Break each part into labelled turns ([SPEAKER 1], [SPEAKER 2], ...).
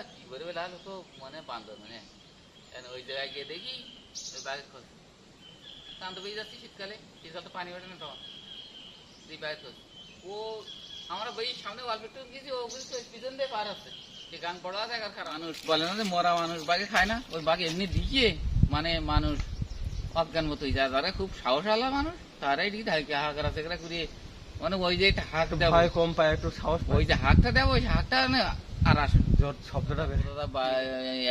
[SPEAKER 1] আর কি করে বেলা তো মানে বান্ধব মানে ওই জায়গায় গিয়ে দেখি ওই বাঘের খোঁজ। কান তো বেরিয়ে যাচ্ছি শীতকালে শীতকাল তো পানি ওঠে না তখন। এই বাঘের খোঁজ। ও আমরা বই সামনে অল্প একটু গেছি ও কিন্তু পিছন দিয়ে পার হচ্ছে। সে গান পড়া আছে আর মানুষ বলে না যে মরা মানুষ বাঘে খায় না ওই বাঘে এমনি দিকে মানে মানুষ অজ্ঞান মতোই। যায় যারা খুব সাহসালা মানুষ তারাই ঠিক হাঁকড়া করিয়ে মানে ওই যে একটা হাঁক দেবো
[SPEAKER 2] কম পায় একটু সাহস
[SPEAKER 1] ওই যে হাঁকটা দেবো ওই হাঁকটা না আর
[SPEAKER 2] শব্দটা বের
[SPEAKER 1] দাদা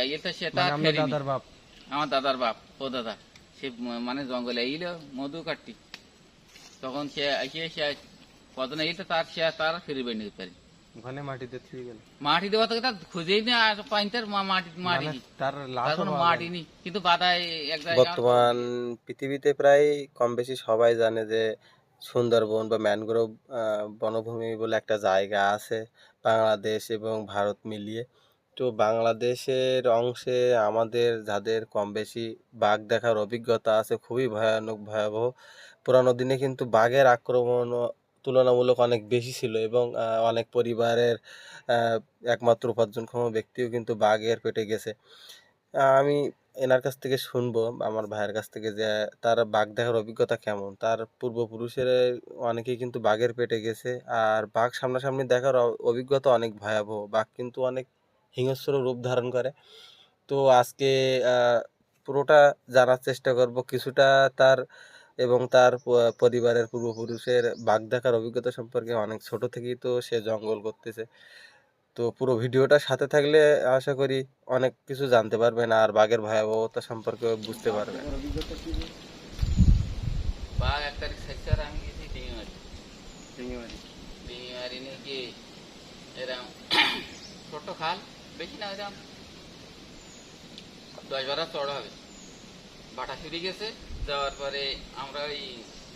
[SPEAKER 1] ইয়েটা সেটা
[SPEAKER 2] মানে। দাদার বাপ।
[SPEAKER 1] আমার দাদার বাপ। ও দাদা সে মানে জঙ্গলে এইল মধু কাটতি। তখন সে এসে সে কদিন এইটা তার সে তার ফিরে বের নিতে পারি
[SPEAKER 2] ওখানে মাটিতে থুয়ে গেল।
[SPEAKER 1] মাটি দেওয়া তো তার খুঁজেই না আর মাটি মাটি
[SPEAKER 2] মানে
[SPEAKER 1] নেই।
[SPEAKER 2] তার লাশ
[SPEAKER 1] কোনো মাটি নেই। কিন্তু বাদায় এক জায়গায়
[SPEAKER 3] বর্তমান পৃথিবীতে প্রায় কম বেশি সবাই জানে যে সুন্দরবন বা ম্যানগ্রোভ আহ, বনভূমি বলে একটা জায়গা আছে। বাংলাদেশ এবং ভারত মিলিয়ে। তো বাংলাদেশের অংশে আমাদের যাদের কম বেশি বাঘ দেখার অভিজ্ঞতা আছে, খুবই ভয়ানক, ভয়াবহ। পুরানো দিনে কিন্তু বাঘের আক্রমণ তুলনামূলক অনেক বেশি ছিল এবং অনেক পরিবারের একমাত্র উপার্জনক্ষম ব্যক্তিও কিন্তু বাঘের পেটে গেছে। আমি এনার কাছ থেকে শুনব আমার ভাইয়ের কাছ থেকে যে তার বাঘ দেখার অভিজ্ঞতা কেমন? তার পূর্বপুরুষের অনেকেই কিন্তু বাঘের পেটে গেছে, আর বাঘ সামনাসামনি দেখার অভিজ্ঞতা অনেক ভয়াবহ। বাঘ কিন্তু অনেক হিংস্র রূপ ধারণ করে। তো আজকে পুরোটা জানার চেষ্টা করব কিছুটা তার এবং তার পরিবারের পূর্বপুরুষের বাঘ দেখার অভিজ্ঞতা সম্পর্কে। অনেক ছোট থেকেই তো সে জঙ্গল করতেছে। তো পুরো ভিডিওটা সাথে থাকলে আশা করি অনেক কিছু জানতে পারবেন আর বাঘের ভয়াবহতা সম্পর্কে বুঝতে পারবেন।
[SPEAKER 1] বাঘ এক তারিখ সেক্টর আমি গেছি নিয়ে গিয়ে এরকম ছোট্ট খাল বেশি না এরকম দশ বারো চড় হবে। বাটা ফিরে গেছে যাওয়ার পরে আমরা ওই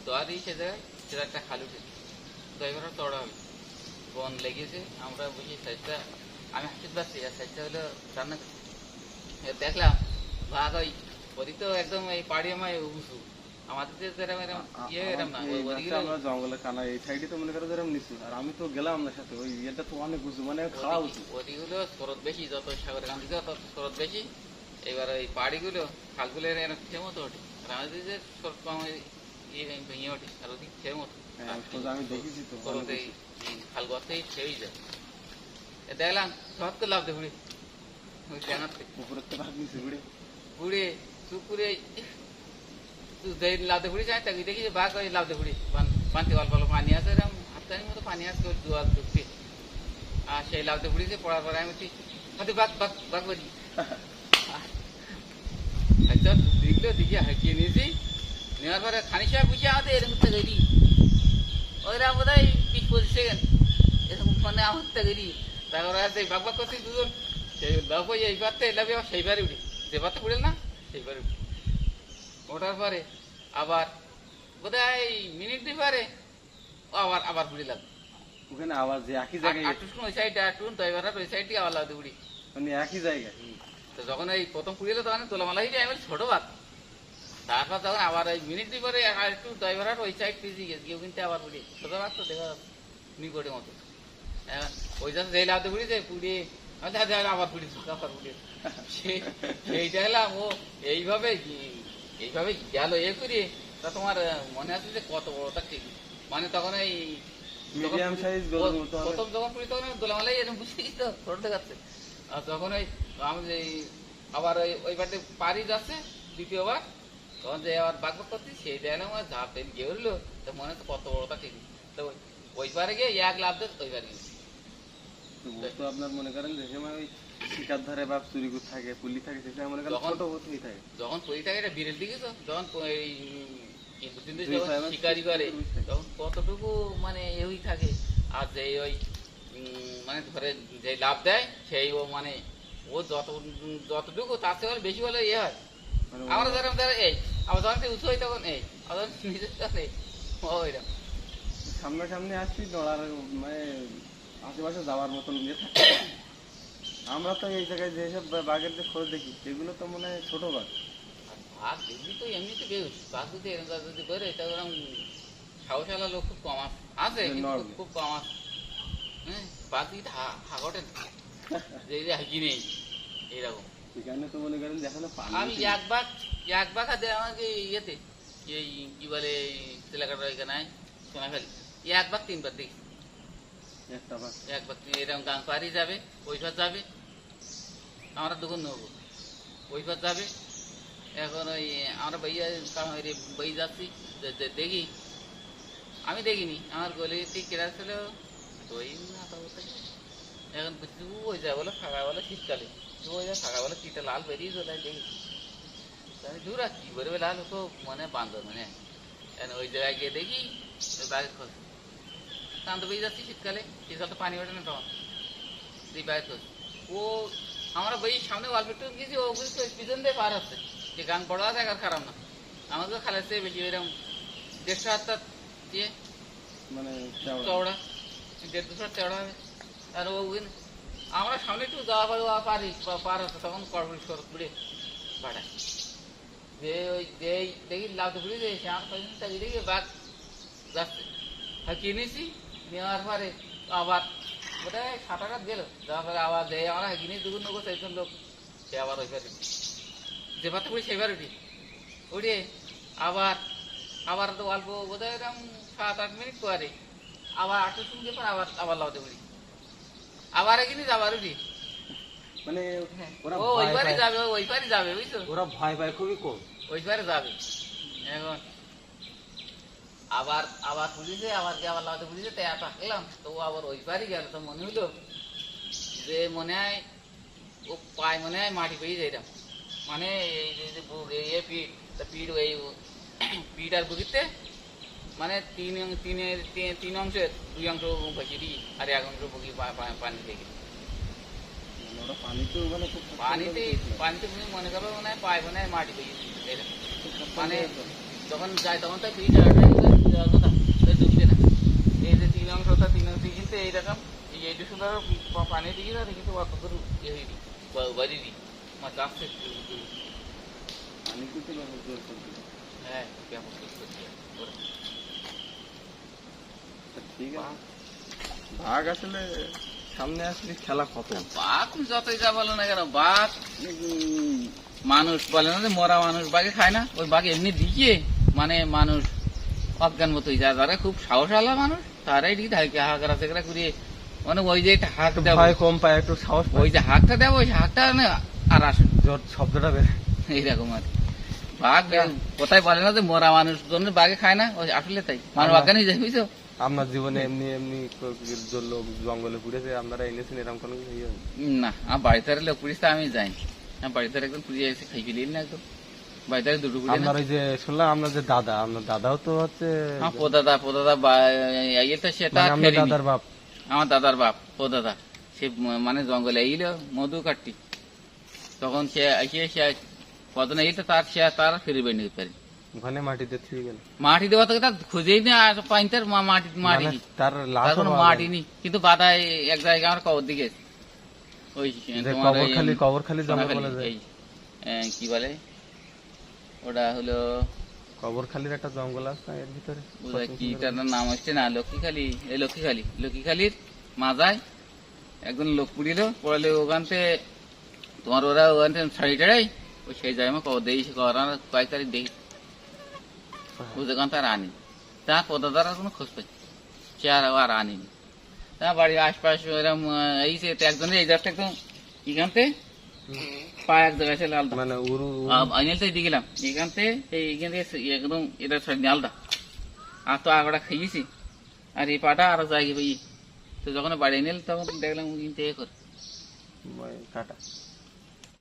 [SPEAKER 1] দোয়া দিই সে জায়গায় সেটা একটা খাল উঠেছে। দশ বারো চড় হবে। বন লেগেছে। আমরা বুঝি সাইজটা আমি হাসিতে পারছি আর সাইজটা হলো রান্না দেখলাম বাঘ ওই ওদিক তো একদম এই পাড়ি আমার উঁচু। আমাদের যে এরকম এরকম ইয়ে এরকম না
[SPEAKER 2] আমার
[SPEAKER 1] ওই
[SPEAKER 2] এই
[SPEAKER 1] ওদিকে
[SPEAKER 2] গাছটা আমরা জঙ্গলে কানা এই সাইডে তো মনে করো যেরকম নিচু। আর আমি তো গেলাম আপনার সাথে ওই ইয়েটা তো অনেক উঁচু মানে খাওয়া উঁচু।
[SPEAKER 1] ওদিকগুলো স্রোত বেশি যত সাগরের গান দিকে তত স্রোত বেশি। এবার ওই পাহাড়িগুলো খালগুলো এরকম থেমতো ওঠে। আর আমাদের যে স্রোত কম ইয়ে ভেঙে ওঠে আর ওদিক
[SPEAKER 2] হ্যাঁ, আমি দেখেছি তো
[SPEAKER 1] খাল গর্তেই দেখলাম লাভ যায় তাকে দেখি যে বাঘ ওই অল্প অল্প পানি আছে এরকম মতো পানি ওই আর সেই পড়ার পরে আমি ঠিক হাতে বাঘ বাঘ বাঘ বাজি আচ্ছা দেখল দিকে হাঁকিয়ে নিয়েছি। নেওয়ার পরে খানি সাহেব বুঝে আমাদের এরকম তো গেলি ওইরা বোধ হয় বিশ এরকম মানে তারপরে আছে করছি দুজন সেই লাভ আবার সেইবারে উঠি। না সেইবারে উঠি। ওঠার পরে আবার মিনিট দুই পারে আবার আবার ঘুরে লাভ
[SPEAKER 2] ওখানে আবার যে একই জায়গায়
[SPEAKER 1] আটুন ওই সাইডে আটুন তো এবার ওই সাইড আবার উড়ি
[SPEAKER 2] মানে একই জায়গায়?
[SPEAKER 1] তো যখন এই প্রথম পুড়িয়েলো তখন তোলামালা হয়ে যায় আমি ছোট বাদ তারপর তখন আবার ওই মিনিট দুই পরে একটু ড্রাইভার ওই সাইড পিছিয়ে গেছে কিন্তু আবার পুড়িয়ে ছোট বাদ তো দেখা যাচ্ছে। নিকটের মতো। ওই পুড়িয়েছে পুড়িয়ে আমি আবার পুড়িয়েছি আবার পুড়িয়ে সেই হলাম ও এইভাবে এইভাবে গেল এ তা তোমার মনে আছে যে কত বড়টা ঠিক? মানে তখন এই
[SPEAKER 2] মিডিয়াম সাইজ।
[SPEAKER 1] প্রথম যখন পুরি তখন দোলামালাই এরকম বুঝে গেছি তো ছোট দেখাচ্ছে। আর যখন ওই আমি যে আবার ওই ওই বাড়িতে পারি যাচ্ছে দ্বিতীয়বার তখন যে আবার বাঘ করছি সেই দেখলাম আর ঝাঁপ টেন গিয়ে উঠল তো মনে হচ্ছে কত বড়টা ঠিক? তো ওই- ওই পারে গিয়ে এক লাভ দিয়ে ওই পারে
[SPEAKER 2] তো আপনার মনে করেন যে সময় ওই শিকার ধরে বা চুরি করে থাকে পুলি থাকে সে সময় মনে করেন ছোট হতেই থাকে।
[SPEAKER 1] যখন পরি থাকে এটা বিরেল দিকে তো যখন এই শিকারি করে তখন কতটুকু মানে এই থাকে আর যে ওই মানে ধরে যে লাভ দেয় সেই ও মানে ও যত যতটুকু তার থেকে বেশি হলে ইয়ে হয়।
[SPEAKER 2] মানে
[SPEAKER 1] আমরা ধরো ধরো এই আবার যখন উঁচু হয় তখন এই আবার নিচে তখন এই ওইরকম।
[SPEAKER 2] সামনাসামনি আসছি দৌড়ার মানে আশেপাশে যাওয়ার মতন ইয়ে থাকে। আমরা তো এই জায়গায় যেসব বাঘের যে খোঁজ দেখি সেগুলো তো মনে হয় ছোট বাঘ।
[SPEAKER 1] আর দেখবি তো এমনিতে বেশ ভাগ যদি এরকম যদি বেরোয় তা ওরকম সাহসালা লোক খুব কম আছে আছে কিন্তু খুব কম আছে হ্যাঁ বাঘ দিকে হাগটে যে এই নেই এইরকম।
[SPEAKER 2] এখানে তো মনে করেন দেখানো
[SPEAKER 1] আমি এক বাঘ এক বাঘ আমাকে ইয়েতে এই কি বলে তেলাকাটা এখানে সোনাখালি এক বাঘ তিনবার দেখি
[SPEAKER 2] একটা বাঘ
[SPEAKER 1] এক বাঘ তিন- এরকম গাং পাড়ি যাবে ওই পার যাবে আমরা দোকান নেব ওই পার যাবে এখন ওই আমরা বইয়া বই যাচ্ছি যে- যে দেখি আমি দেখিনি আমার গলি ঠিক কেরা ছিল ওই না তো ওটাই। এখন বুঝছি ও ওই যায় বলে ফাঁকা বলে শীতকালে ও ওই যায় ফাঁকা বলে শীতটা লাল বেরিয়ে চলে যায় দেখি তাই দূর আর কি করবে লাল তো মানে বান্দর মানে এখন ওই জায়গায় গিয়ে দেখি খোঁজ যাচ্ছি শীতকালে শীতকাল তো পানি ওঠে না তখন বাঘের খোঁজ ও আমরা বই সামনে অল্প একটু গেছি ও পিছন দিয়ে পার হচ্ছে যে গান বড় আছে আর খারাপ না আমাকে খালাচ্ছে বেশি এরকম দেড়শো হাত দিয়ে
[SPEAKER 2] মানে চওড়া।
[SPEAKER 1] দেড় দুশো চওড়া হবে আর ও আমরা সামনে একটু যাওয়া পারি পারি পার হচ্ছে তখন সর ঘুরে বাড়ায় যে ওই যে দেখি লাউতে ঘুরে যে সে আমার পেছনে তাকিয়ে দেখি বাঘ যাচ্ছে। কিনেছি নেওয়ার পরে আবার বোধহয় সাত আঘাত গেল। যাওয়ার পরে আবার দেয় আমরা কিনে দুগুণ লোক একজন লোক। সে আবার ওই পারে যে পাতে পড়ি সেবার উঠি। উঠে আবার আবার তো অল্প বোধহয় এরকম সাত আট মিনিট পরে আবার আটটা শুনতে পর আবার আবার লাউতে পড়ি। আবার এখানে আবার উঠি।
[SPEAKER 2] মানে ওরা
[SPEAKER 1] ও ওই পারে যাবে ওই পারে যাবে বুঝছ?
[SPEAKER 2] ওরা ভয় পায় খুবই কম।
[SPEAKER 1] ওই পারে যাবে। এখন আবার আবার পুলিশে আবার যে আবার লাউতে পুলিশে তাই থাকলাম তো ও আবার ওই পারে গেল তো মনে হইল যে মনে হয় ও পায় মনে হয় মাটি পেয়ে যাইতাম মানে এই যে যে বু- এই এ পিঠ তা পিঠ ওই পিঠ আর বুকিতে মানে তিন অং- তিনের তিন- তিন অংশের দুই অংশ ভেসে দিই আর এক অংশ বুকি পা- পা- পানি থেকে
[SPEAKER 2] মানে ওরা পানিতেও মানে খুব কষ্ট
[SPEAKER 1] পানিতে
[SPEAKER 2] করে চলছে।
[SPEAKER 1] পানিতে তুমি মনে করো মনে হয় পায় মনে হয় মাটি পেয়ে এরকম
[SPEAKER 2] খুব কষ্ট
[SPEAKER 1] মানে
[SPEAKER 2] করে চলছে।
[SPEAKER 1] যখন যায় তখন তো পিঠ আর যাওয়ার কথা তো ডুববে না এই যে তিন অংশ তা তিন অংশ কিন্তু এইরকম এই এইটু সুন্দর পানি দিকে যাবে কিন্তু অত দূর ইয়ে হয়ে দিই বাড়ি দিই আমার চাষছে
[SPEAKER 2] পানিতে তো ব্যবহার
[SPEAKER 1] হ্যাঁ কেমন
[SPEAKER 2] তা বাঘ আসলে সামনে আসলে খেলা খতম।
[SPEAKER 1] বাঘ যতই যা বলো না কেন, বাঘ মানুষ বলে না যে মরা মানুষ, বাঘে খায় না। ওই বাঘ এমনি দিকে মানে মানুষ অজ্ঞান মতোই যায় যারা খুব সাহসালা মানুষ তারাই ঠিক থাকে হাঁকড়া সেকড়া করিয়ে মানে ওই যে একটা হাঁক দেবো
[SPEAKER 2] কম পায় একটু সাহস
[SPEAKER 1] ওই যে হাঁকটা দেবো ওই হাঁকটা না আর
[SPEAKER 2] জোর শব্দটা বের।
[SPEAKER 1] এইরকম আর বাঘ কোথায় বলে না যে মরা মানুষ জন্য বাঘে খায় না ওই আসলে তাই। মানুষ অজ্ঞান হয়ে
[SPEAKER 2] আপনার জীবনে এমনি এমনি লোক জঙ্গলে ঘুরেছে আপনারা এনেছেন এরকম কোনো ইয়ে?
[SPEAKER 1] না আমার বাড়িতে লোক পুলিশ আমি যাই আমার বাড়িতে একদম পুলিশ এসে খাই ফেলি না একদম। বাড়িতে আর দুটো পুলিশ
[SPEAKER 2] আপনার ওই যে শুনলাম আপনার যে দাদা আপনার দাদাও তো হচ্ছে
[SPEAKER 1] আমার পোদাদা পোদাদা ইয়ে তো সেটা
[SPEAKER 2] মানে দাদার বাপ।
[SPEAKER 1] আমার দাদার বাপ পোদাদা সে মানে জঙ্গলে এইল মধু কাটতি। তখন সে এসে সে কদিন এইল তার সে তার নিতে পারে।
[SPEAKER 2] ওখানে মাটিতে গেল।
[SPEAKER 1] মাটি দেওয়া থেকে তার খুঁজেই না মাটি মাটি
[SPEAKER 2] মানে
[SPEAKER 1] নি।
[SPEAKER 2] তার লাশ
[SPEAKER 1] কোনো মাটি নি। কিন্তু বাদায় এক জায়গায় আমার কবর দিকে ওই
[SPEAKER 2] কবরখালি কবরখালি জঙ্গল বলে যায়
[SPEAKER 1] কি বলে? ওটা হলো
[SPEAKER 2] কবরখালির একটা জঙ্গল আছে এর ভিতরে।
[SPEAKER 1] বোধহয় কি তার নাম হচ্ছে না? লক্ষ্মীখালি। এই লক্ষ্মীখালি। লক্ষ্মীখালির মাজায় একজন লোক পুড়িল। পড়ালে ওখান থেকে তোমার ওরা ওখান থেকে শাড়ি টাড়াই ওই সেই আমার কবর দিয়ে করার কয়েক তারিখ দেখি। বুঝতে কারণ তার আনি তা পদাদার কোনো খোঁজ পাই সে আর আর আনিনি। তা বাড়ির আশপাশ এরকম এই একজনের এই জাতটা একদম এখান থেকে পা এক জায়গায় ছিল আলাদা
[SPEAKER 2] মানে উরু
[SPEAKER 1] আইনেল থেকে গেলাম। এখান থেকে একদম এটা আলাদা। আর তো আগটা খাইয়েছি আর এই পাটা আরও জায়গায় পাই তো যখন বাড়ি নিল তখন দেখলাম কিন্তু এ করে।
[SPEAKER 2] কাটা।